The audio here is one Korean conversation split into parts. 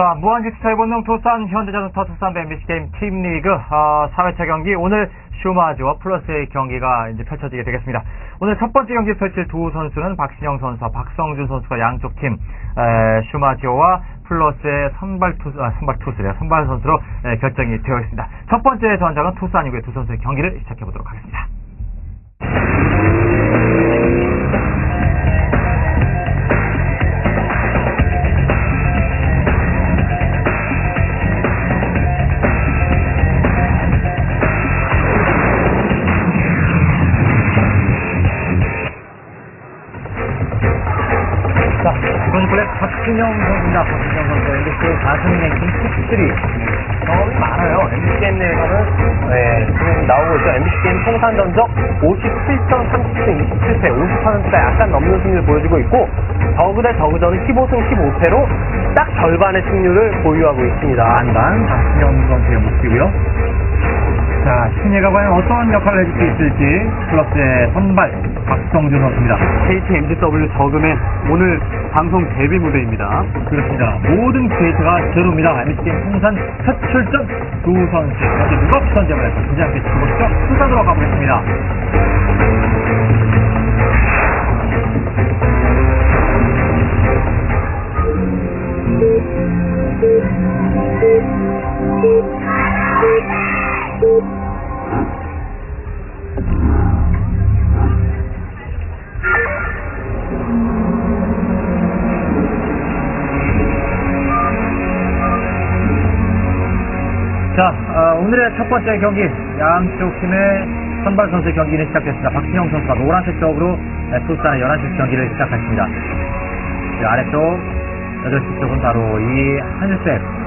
자, 무한지스타의 본능 투싼 현대자동차 투싼 뱀비시 게임 팀리그 어, 4회차 경기 오늘 슈마즈와 플러스의 경기가 이제 펼쳐지게 되겠습니다. 오늘 첫 번째 경기 펼칠 두 선수는 박신영 선수와 박성준 선수가 양쪽 팀 에, 슈마지오와 플러스의 선발 투수, 아, 선발 투수래요. 선발 선수로 에, 결정이 되어 있습니다. 첫 번째 전장은 투싼이고요. 두 선수의 경기를 시작해 보도록 하겠습니다. 경험이 많아요. MBC 게임 내에서는 네, 지금 나오고 있죠. MBC 게임 통산 전적 57전 30승 27패 50%가 약간 넘는 승률을 보여주고 있고 저그 대 저그전은 15승 15패로 딱 절반의 승률을 보유하고 있습니다. 반반 박진영 선수의 모습이고요. 자, 신예가 과연 어떤 역할을 해줄 수 있을지 플러스의 선발 박성준 선수입니다. KT MGW 저금의 오늘 방송 데뷔 무대입니다. 그렇습니다. 모든 게이트가 제로입니다. MBC게임 통산 첫 출전 두 선수 현재 무겁 선점을 해서 게이트 두 번째 수산으로 가보겠습니다. 자, 어, 오늘의 첫 번째 경기 양쪽 팀의 선발 선수 경기는 시작됐습니다. 박진영 선수가 노란색 쪽으로 네, 투스탄의 11시 경기를 시작했습니다. 그 아래쪽 8시 쪽은 바로 이 하늘색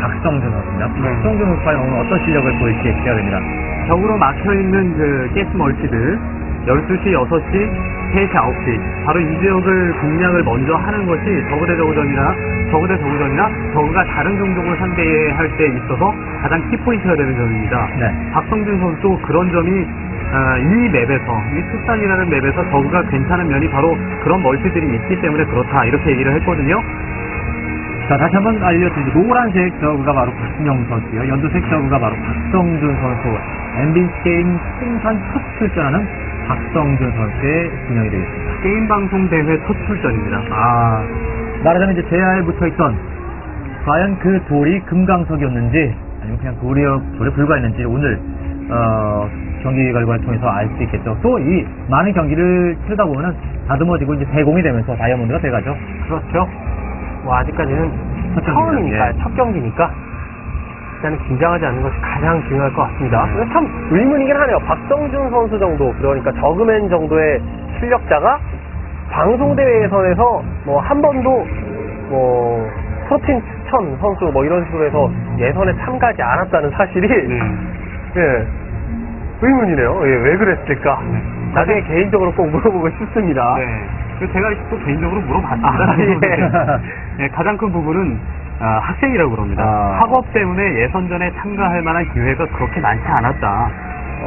박성준 선수입니다. 박성준 선수가 오늘 어떤 실력을 보일지 기대가 됩니다. 벽으로 막혀있는 그 가스 멀티들 12시, 6시, 3시, 9시 바로 이 지역을 공략을 먼저 하는 것이 저그 대 저그전이나 저그 대 저그전이나 저그가 다른 종족을 상대할 때 있어서 가장 키포인트가 되는 점입니다. 네. 박성준 선수 그런 점이 어, 이 맵에서 이 투싼이라는 맵에서 저그가 괜찮은 면이 바로 그런 멀티들이 있기 때문에 그렇다 이렇게 얘기를 했거든요. 자, 다시 한번 알려드리죠. 노란색 저그가 바로 박진영 선수요. 연두색 저그가 바로 박성준 선수. MBC 게임 통산 첫 출전하는 박성준 선수의 진영이 되겠습니다. 게임 방송 대회 첫 출전입니다. 아, 말하자면 이제 제야에 붙어 있던 과연 그 돌이 금강석이었는지 아니면 그냥 돌이, 돌에 불과했는지 오늘 어, 경기 결과를 통해서 알 수 있겠죠. 또 이 많은 경기를 치르다 보면은 다듬어지고 이제 대공이 되면서 다이아몬드가 돼가죠. 그렇죠. 뭐 아직까지는 첫. 처음이니까 예. 첫 경기니까 일단은 긴장하지 않는 것이 가장 중요할 것 같습니다. 근데 참 의문이긴 하네요. 박성준 선수 정도 그러니까 저그맨 정도의 실력자가 방송 대회에선에서 뭐 한 번도 뭐 프로틴 추천 선수 뭐 이런 식으로 해서 예선에 참가하지 않았다는 사실이 예 의문이네요. 예, 왜 그랬을까? 나중에 개인적으로 꼭 물어보고 싶습니다. 네. 제가 또 개인적으로 물어봤습니다. 아, 예. 네, 가장 큰 부분은 아, 학생이라고 그럽니다. 아. 학업 때문에 예선전에 참가할 만한 기회가 그렇게 많지 않았다.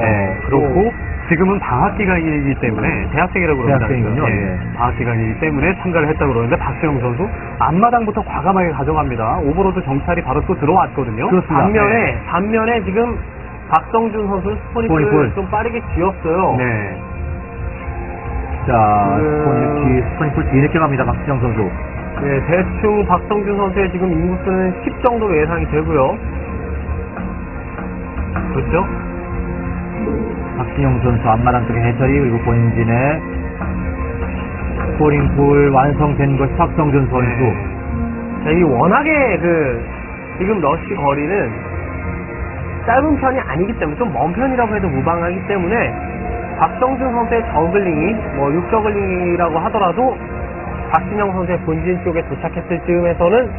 네, 어, 그렇고 또- 지금은 방학 기간이기 때문에 대학생이라고 그럽니다. 대학생이군요. 예, 예. 방학 기간이기 때문에 참가를 했다고 그러는데 박수영 선수 앞마당부터 과감하게 가져갑니다. 오버로드 정찰이 바로 또 들어왔거든요. 그렇습니다. 반면에 네. 반면에 지금 박성준 선수. 스포니풀 좀 빠르게 쥐었어요. 네. 자, 그- 스포니풀 스포니풀 뒤늦게 갑니다. 박진영 선수. 네, 대충 박성준 선수의 지금 인구수는 10 정도로 예상이 되고요. 그렇죠? 박진영 선수 앞마당 쪽에 해처리 그리고 본진에 스포링풀 완성된 것이 박성준 선수. 네. 자, 이 워낙에 그 지금 러쉬 거리는 짧은 편이 아니기 때문에 좀 먼 편이라고 해도 무방하기 때문에 박성준 선수의 저글링이 뭐 6저글링이라고 하더라도 박진영 선수의 본진 쪽에 도착했을 즈음에서는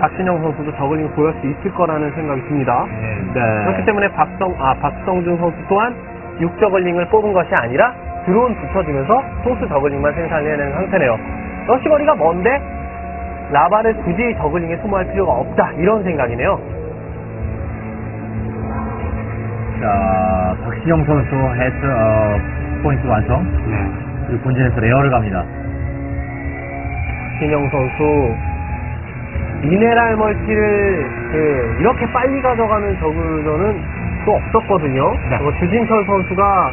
박진영 선수도 저글링을 보일 수 있을 거라는 생각이 듭니다. 네. 그렇기 때문에 박성, 아, 박성준 선수 또한 6저글링을 뽑은 것이 아니라 드론 붙여주면서 소스 저글링만 생산해내는 상태네요. 러시 거리가 먼데 라바를 굳이 저글링에 소모할 필요가 없다. 이런 생각이네요. 자, 박진영 선수 해처 어, 포인트 완성. 네. 그리고 본진에서 레어를 갑니다. 신영 선수 미네랄 멀티를 그, 이렇게 빨리 가져가는 저그전은 또 없었거든요. 네. 어, 주진철 선수가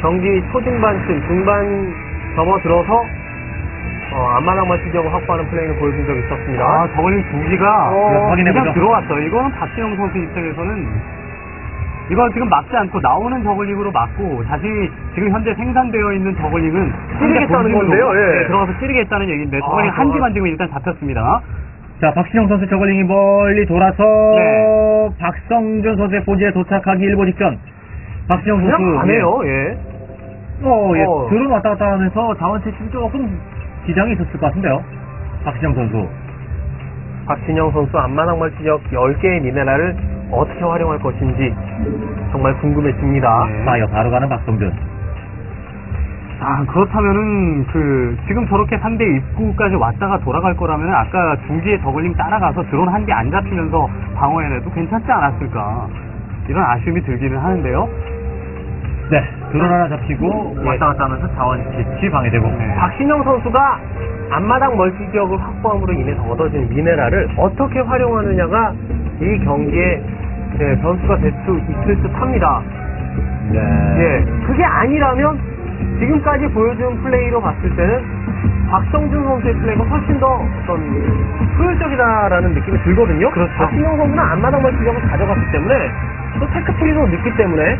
경기 초중반쯤 중반 접어들어서 어, 안마당 멀티 지역을 확보하는 플레이를 보여준 적이 있었습니다. 아, 저걸링 두 기가 어, 확인해보죠. 들어왔어요. 이거는 박진영 선수 입장에서는 이걸 지금 막지 않고 나오는 저글링으로 막고 자신이 지금 현재 생산되어 있는 저글링은 찌르겠다는 건데요, 예. 네, 들어가서 찌르겠다는 얘기인데 저글링 아, 한 저- 기만 지금 일단 잡혔습니다. 자, 박신영 선수 저글링이 멀리 돌아서 네. 박성준 선수의 본진에 도착하기 일보 직전. 박신영 선수 그냥 가네요, 예. 어, 예. 어. 드론 왔다 갔다 하면서 자원 채취 조금 지장이 있었을 것 같은데요. 박신영 선수. 박진영 선수 안마당 멀티 지역 10개의 미네랄을 어떻게 활용할 것인지 정말 궁금해집니다. 네. 자, 여 바로 가는 박성준. 아, 그렇다면은, 그, 지금 저렇게 상대 입구까지 왔다가 돌아갈 거라면 아까 두 개의 저글링 따라가서 드론 한 개 안 잡히면서 방어해내도 괜찮지 않았을까. 이런 아쉬움이 들기는 하는데요. 네, 드론 하나 잡히고 예. 왔다 갔다 하면서 자원 채취 방해되고. 네. 박신영 선수가 앞마당 멀티 지역을 확보함으로 인해서 얻어진 미네랄을 어떻게 활용하느냐가 이 경기의 예, 변수가 될수 있을 듯 합니다. 네. 예, 그게 아니라면 지금까지 보여준 플레이로 봤을 때는 박성준 선수의 플레이가 훨씬 더 어떤 효율적이다라는 느낌이 들거든요. 그렇죠. 박신영 선수는 앞마당 멀티 지역을 가져갔기 때문에 또 테크트리도 늦기 때문에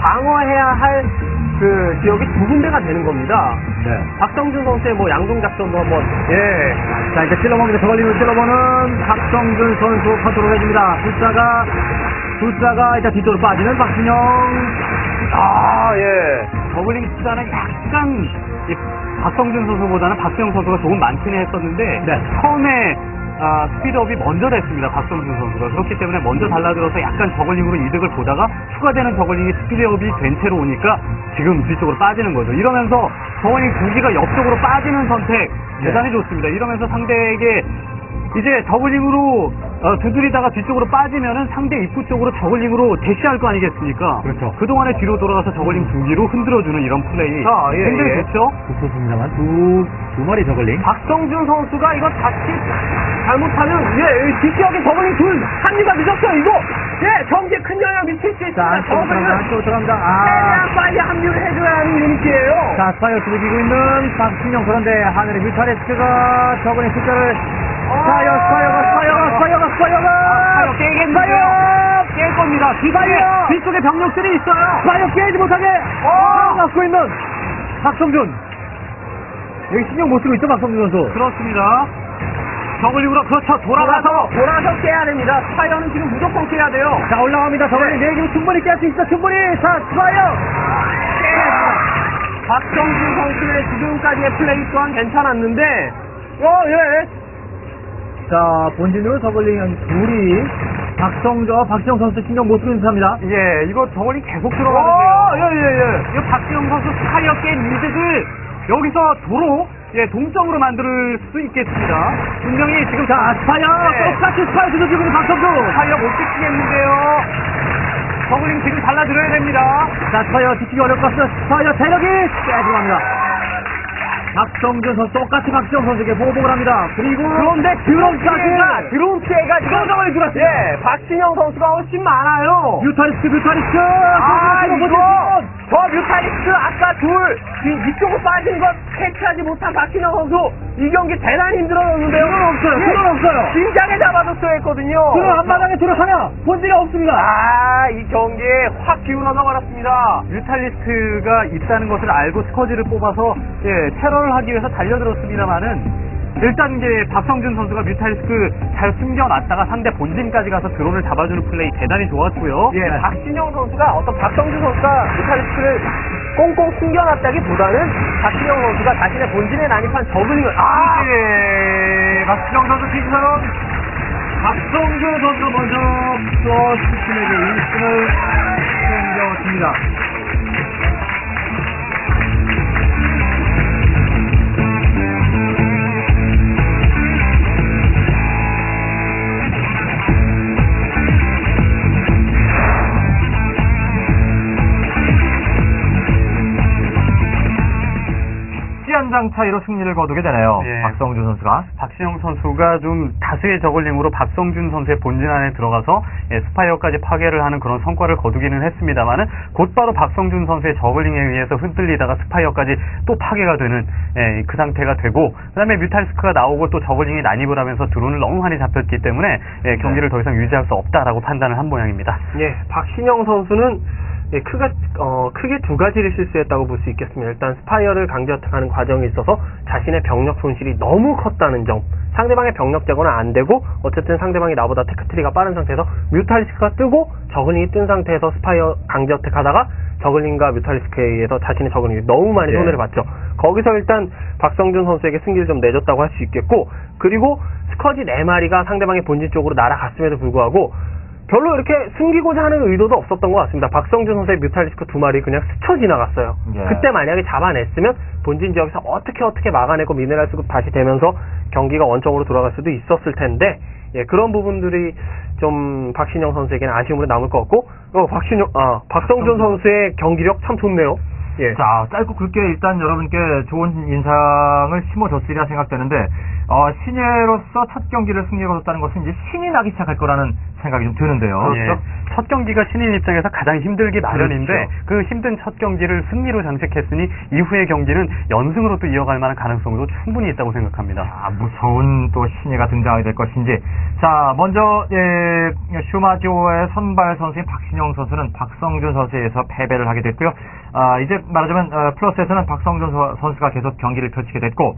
방어해야 할 그 지역이 두 군데가 되는 겁니다. 네. 박성준 선수의 뭐 양동 작전도 한번 예 자, 이제 찔러봅니다. 저걸링을 찔러보는 박성준 선수 컨트롤 해줍니다. 숫자가, 숫자가 일단 뒤쪽으로 빠지는 박신영. 아, 예. 저글링 숫자는 약간 이 박성준 선수보다는 박세영 선수가 조금 많기는 했었는데 네. 처음에 아, 스피드업이 먼저 됐습니다. 박성준 선수가 그렇기 때문에 먼저 달라들어서 약간 저글링으로 이득을 보다가 추가되는 저글링이 스피드업이 된 채로 오니까 지금 뒤쪽으로 빠지는 거죠. 이러면서 저글링 두 개가 옆쪽으로 빠지는 선택 대단히 좋습니다. 이러면서 상대에게 이제 저글링으로 어, 두드리다가 뒤쪽으로 빠지면은 상대 입구 쪽으로 저글링으로 대시할 거 아니겠습니까? 그렇죠. 그동안에 뒤로 돌아가서 저글링 두 개로 흔들어주는 이런 플레이. 아, 예, 굉장히 예. 좋죠? 좋습니다만 두, 두 마리 저걸링. 박성준 선수가 이거 자칫 잘못하면 예, 뒷지역에 저번에 둘 합류가 늦었어요 이거 예 경기에 큰 영향 미칠 수 자, 있습니다 안쪽으로. 저번에는 안쪽으로 들어갑니다. 아. 최대한 빨리 합류를 해줘야 하는 유닛이에요 자, 스파이어 죽이고 있는 박신영. 그런데 하늘의 뮤타레스크가 저번에 숫자를. 스파이어, 스파이어가, 스 파이어가, 스파이어가, 스파이어가. 스파이어 깨겠는데요? 깰 겁니다. 뒤쪽에, 스파이어! 뒤쪽에 병력들이 있어요. 스파이어 깨지 못하게. 어! 갖고 있는 박성준. 여기 신경 못 쓰고 있죠, 박성준 선수. 그렇습니다. 저글링으로 그렇죠. 돌아가서 돌아서 깨야 됩니다 스파이어는 지금 무조건 깨야 돼요 자, 올라갑니다. 저걸링 네. 네 개면 충분히 깰 수 있어, 충분히. 자, 스파이어. 박성준 선수의 지금까지의 플레이 또한 괜찮았는데 어 예 자, 본진으로 한 둘이 박성저, 박지영 선수 신경 못 쓰고 있는 듯합니다. 예, 이거 저글링 계속 어, 들어가는데요. 예예 예 이 박지영 선수 스파이어 깬 이득을 여기서 도로 예, 동점으로 만들 수 있겠습니다. 분명히 지금 자, 스파이어! 네. 똑같이 스파이어 있는 박성준! 스파이어 못 지키겠는데요. 저글링 지금 달라들어야 됩니다. 자, 스파이어 지키기 같습니다. 스파이어 체력이 깨지고 합니다. 박성준 선수 똑같이 박지영 선수에게 보복을 합니다. 그리고 그런데 드론 피해가 드론까지 드론 피해가 저정을 들었습니다. 예 박진영 선수가 훨씬 많아요 뮤타리스크, 뮤타리스크! 아, 이거, 저 뮤타리스트 아까 둘, 이, 이쪽으로 빠진 것 캐치하지 못한 박진영 선수, 이 경기 대단히 힘들어졌는데요. 드론 없어요, 예, 드론 없어요. 진작에 잡아줬어야 했거든요. 드론 한마당에 들어가냐? 본지가 없습니다. 아, 이 경기에 확 기울어져 버렸습니다. 뮤탈리스트가 있다는 것을 알고 스커지를 뽑아서 예, 테러를 하기 위해서 달려들었습니다만은 일단 이제 박성준 선수가 뮤탈리스크 잘 숨겨놨다가 상대 본진까지 가서 드론을 잡아주는 플레이 대단히 좋았고요. 예, 박진영 선수가 어떤 박성준 선수가 뮤타리스트를 꽁꽁 숨겨놨다기보다는 박진영 선수가 자신의 본진에 난입한 저글링을, 아! 예, 박지영 선수 팀선 박성준 선수 먼저 플러스 팀에게 1승을 챙겨줍니다. 장 차이로 승리를 거두게 되네요. 예. 박성준 선수가. 박신영 선수가 좀 다수의 저글링으로 박성준 선수의 본진 안에 들어가서 예, 스파이어까지 파괴를 하는 그런 성과를 거두기는 했습니다만은 곧바로 박성준 선수의 저글링에 의해서 흔들리다가 스파이어까지 또 파괴가 되는 예, 그 상태가 되고 그다음에 뮤탈스크가 나오고 또 저글링이 난입을 하면서 드론을 너무 많이 잡혔기 때문에 예, 경기를 더 이상 유지할 수 없다라고 판단을 한 모양입니다. 예, 박신영 선수는 예, 크가, 어, 크게 두 가지를 실수했다고 볼 수 있겠습니다. 일단 스파이어를 강제어택하는 과정에 있어서 자신의 병력 손실이 너무 컸다는 점. 상대방의 병력 제거는 안 되고 어쨌든 상대방이 나보다 테크트리가 빠른 상태에서 뮤탈리스크가 뜨고 저글링이 뜬 상태에서 스파이어 강제어택하다가 저글링과 뮤탈리스크에 의해서 자신의 저글링이 너무 많이 예. 손해를 봤죠. 거기서 일단 박성준 선수에게 승기를 좀 내줬다고 할 수 있겠고 그리고 스커지 4마리가 상대방의 본진 쪽으로 날아갔음에도 불구하고 별로 이렇게 숨기고자 하는 의도도 없었던 것 같습니다. 박성준 선수의 뮤탈리스크 두 마리 그냥 스쳐 지나갔어요. 예. 그때 만약에 잡아냈으면 본진 지역에서 어떻게 어떻게 막아내고 미네랄 수급 다시 되면서 경기가 원점으로 돌아갈 수도 있었을 텐데 예, 그런 부분들이 좀 박신영 선수에게는 아쉬움으로 남을 것 같고 어, 박신영 아 박성준 선수의 경기력 참 좋네요. 예. 자, 짧고 굵게 일단 여러분께 좋은 인상을 심어줬으리라 생각되는데, 어, 신예로서 첫 경기를 승리에 거뒀다는 것은 이제 신이 나기 시작할 거라는 생각이 좀 드는데요. 예, 첫 경기가 신인 입장에서 가장 힘들기 마련인데 그렇죠. 그 힘든 첫 경기를 승리로 장식했으니 이후의 경기는 연승으로 또 이어갈 만한 가능성도 충분히 있다고 생각합니다. 아, 무서운 또 신예가 등장하게 될 것인지. 자, 먼저, 예, 슈마지오의 선발 선수인 박신영 선수는 박성준 선수에 의해서 패배를 하게 됐고요. 아, 이제 말하자면, 어, 플러스에서는 박성준 서- 선수가 계속 경기를 펼치게 됐고,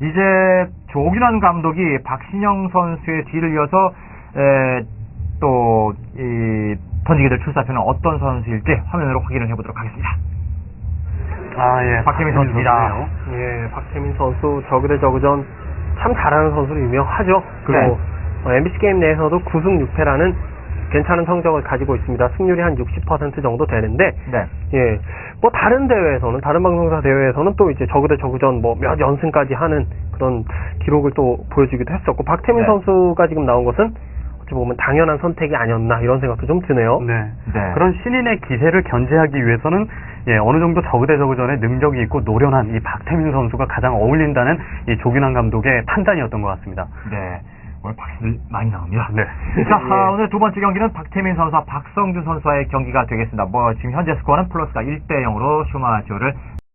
이제 조균환 감독이 박신영 선수의 뒤를 이어서, 에, 또, 이, 던지게 될 출사표는 어떤 선수일지 화면으로 확인을 해보도록 하겠습니다. 아, 예. 박태민 선수입니다. 선수네요. 예, 박태민 선수 저그 대 저그전 참 잘하는 선수로 유명하죠. 그리고 어, MBC 게임 내에서도 9승 6패라는 괜찮은 성적을 가지고 있습니다. 승률이 한 60% 정도 되는데 네. 예. 뭐 다른 대회에서는 다른 방송사 대회에서는 또 이제 저그 대 저그전 뭐 몇 연승까지 하는 그런 기록을 또 보여주기도 했었고 박태민 네. 선수가 지금 나온 것은 어찌 보면 당연한 선택이 아니었나 이런 생각도 좀 드네요. 네. 네. 그런 신인의 기세를 견제하기 위해서는 예, 어느 정도 저그대 저그전에 능력이 있고 노련한 이 박태민 선수가 가장 어울린다는 이 조균환 감독의 판단이었던 것 같습니다. 네. 오늘 박수들 많이 나옵니다. 네. 자, 예. 아, 오늘 두 번째 경기는 박태민 선수와 박성준 선수와의 경기가 되겠습니다. 뭐, 지금 현재 스코어는 플러스가 1대 0으로 슈마지오를